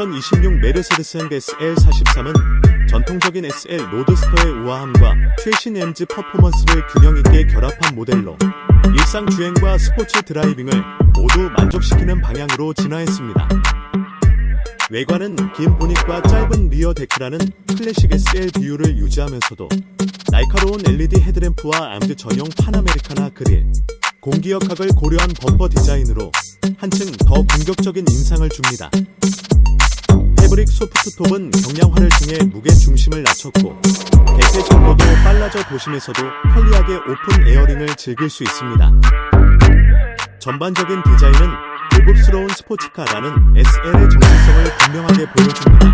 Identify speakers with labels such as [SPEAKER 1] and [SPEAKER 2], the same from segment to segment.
[SPEAKER 1] 2026 메르세데스-벤츠 SL43은 전통적인 SL 로드스터의 우아함과 최신 MG 퍼포먼스를 균형 있게 결합한 모델로 일상 주행과 스포츠 드라이빙을 모두 만족시키는 방향으로 진화했습니다. 외관은 긴 보닛과 짧은 리어 데크라는 클래식 SL 비율을 유지하면서도 날카로운 LED 헤드램프와 암드 전용 파나메리카나 그릴, 공기역학을 고려한 범퍼 디자인으로 한층 더 공격적인 인상을 줍니다. 패브릭 소프트톱은 경량화를 통해 무게 중심을 낮췄고 개폐 속도도 빨라져 도심에서도 편리하게 오픈 에어링을 즐길 수 있습니다. 전반적인 디자인은 고급스러운 스포츠카라는 SL의 정체성을 분명하게 보여줍니다.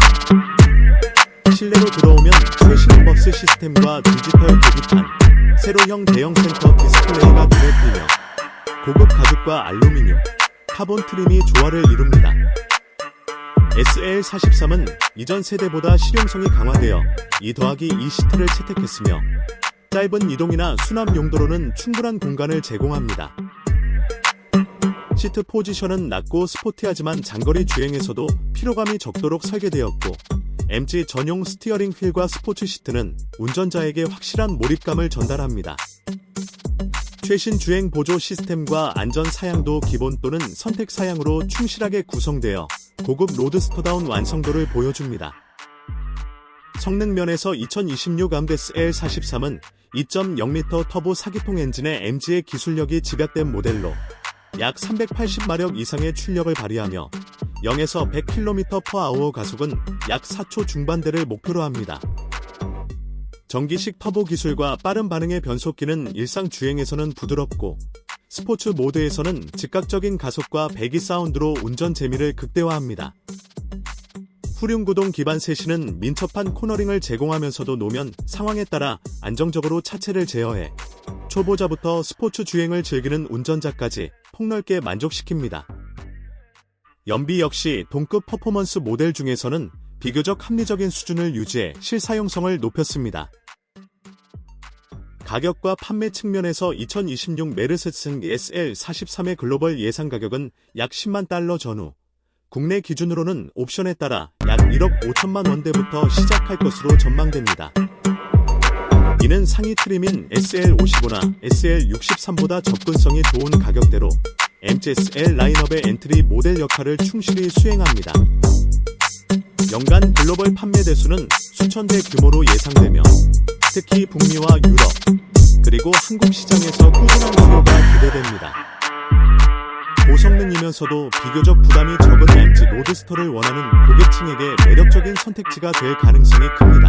[SPEAKER 1] 실내로 들어오면 최신 버스 시스템과 디지털 계기판, 세로형 대형 센터 디스플레이가 눈에 띄며 고급 가죽과 알루미늄, 카본 트림이 조화를 이룹니다. SL43은 이전 세대보다 실용성이 강화되어 2 더하기 2 시트를 채택했으며 짧은 이동이나 수납 용도로는 충분한 공간을 제공합니다. 시트 포지션은 낮고 스포티하지만 장거리 주행에서도 피로감이 적도록 설계되었고 MG 전용 스티어링 휠과 스포츠 시트는 운전자에게 확실한 몰입감을 전달합니다. 최신 주행 보조 시스템과 안전 사양도 기본 또는 선택 사양으로 충실하게 구성되어 고급 로드스터다운 완성도를 보여줍니다. 성능 면에서 2026 암데스 L43은 2.0L 터보 4기통 엔진의 MG의 기술력이 집약된 모델로 약 380마력 이상의 출력을 발휘하며 0에서 100km/h 가속은 약 4초 중반대를 목표로 합니다. 전기식 터보 기술과 빠른 반응의 변속기는 일상 주행에서는 부드럽고 스포츠 모드에서는 즉각적인 가속과 배기 사운드로 운전 재미를 극대화합니다. 후륜구동 기반 세시는 민첩한 코너링을 제공하면서도 노면 상황에 따라 안정적으로 차체를 제어해 초보자부터 스포츠 주행을 즐기는 운전자까지 폭넓게 만족시킵니다. 연비 역시 동급 퍼포먼스 모델 중에서는 비교적 합리적인 수준을 유지해 실사용성을 높였습니다. 가격과 판매 측면에서 2026 메르세스 SL43의 글로벌 예상 가격은 약 10만 달러 전후, 국내 기준으로는 옵션에 따라 약 1억 5천만 원대부터 시작할 것으로 전망됩니다. 이는 상위 트림인 SL55나 SL63보다 접근성이 좋은 가격대로 MGSL 라인업의 엔트리 모델 역할을 충실히 수행합니다. 연간 글로벌 판매 대수는 수천 대 규모로 예상되며 특히 북미와 유럽 그리고 한국 시장에서 꾸준한 수요가 기대됩니다. 고성능이면서도 비교적 부담이 적은 MG 로드스터를 원하는 고객층에게 매력적인 선택지가 될 가능성이 큽니다.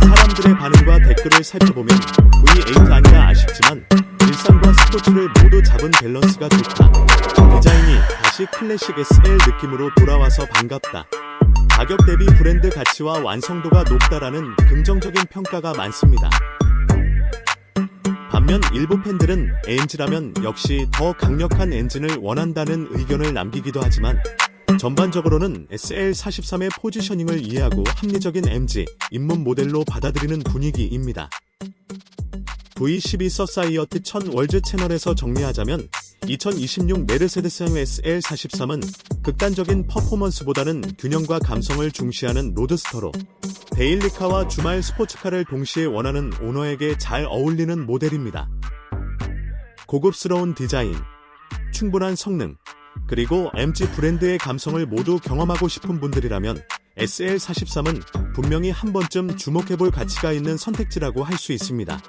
[SPEAKER 1] 사람들의 반응과 댓글을 살펴보면 V8 아니라 아쉽지만 일상과 스포츠를 모두 잡은 밸런스가 좋다. 디자인이 다시 클래식 SL 느낌으로 돌아와서 반갑다. 가격 대비 브랜드 가치와 완성도가 높다라는 긍정적인 평가가 많습니다. 일부 팬들은 AMG라면 역시 더 강력한 엔진을 원한다는 의견을 남기기도 하지만 전반적으로는 SL43의 포지셔닝을 이해하고 합리적인 MG 입문 모델로 받아들이는 분위기입니다. V12 서사이어티 1000 월즈 채널에서 정리하자면 2026 메르세데스형 SL43은 극단적인 퍼포먼스보다는 균형과 감성을 중시하는 로드스터로 데일리카와 주말 스포츠카를 동시에 원하는 오너에게 잘 어울리는 모델입니다. 고급스러운 디자인, 충분한 성능, 그리고 MG 브랜드의 감성을 모두 경험하고 싶은 분들이라면 SL43은 분명히 한 번쯤 주목해볼 가치가 있는 선택지라고 할 수 있습니다.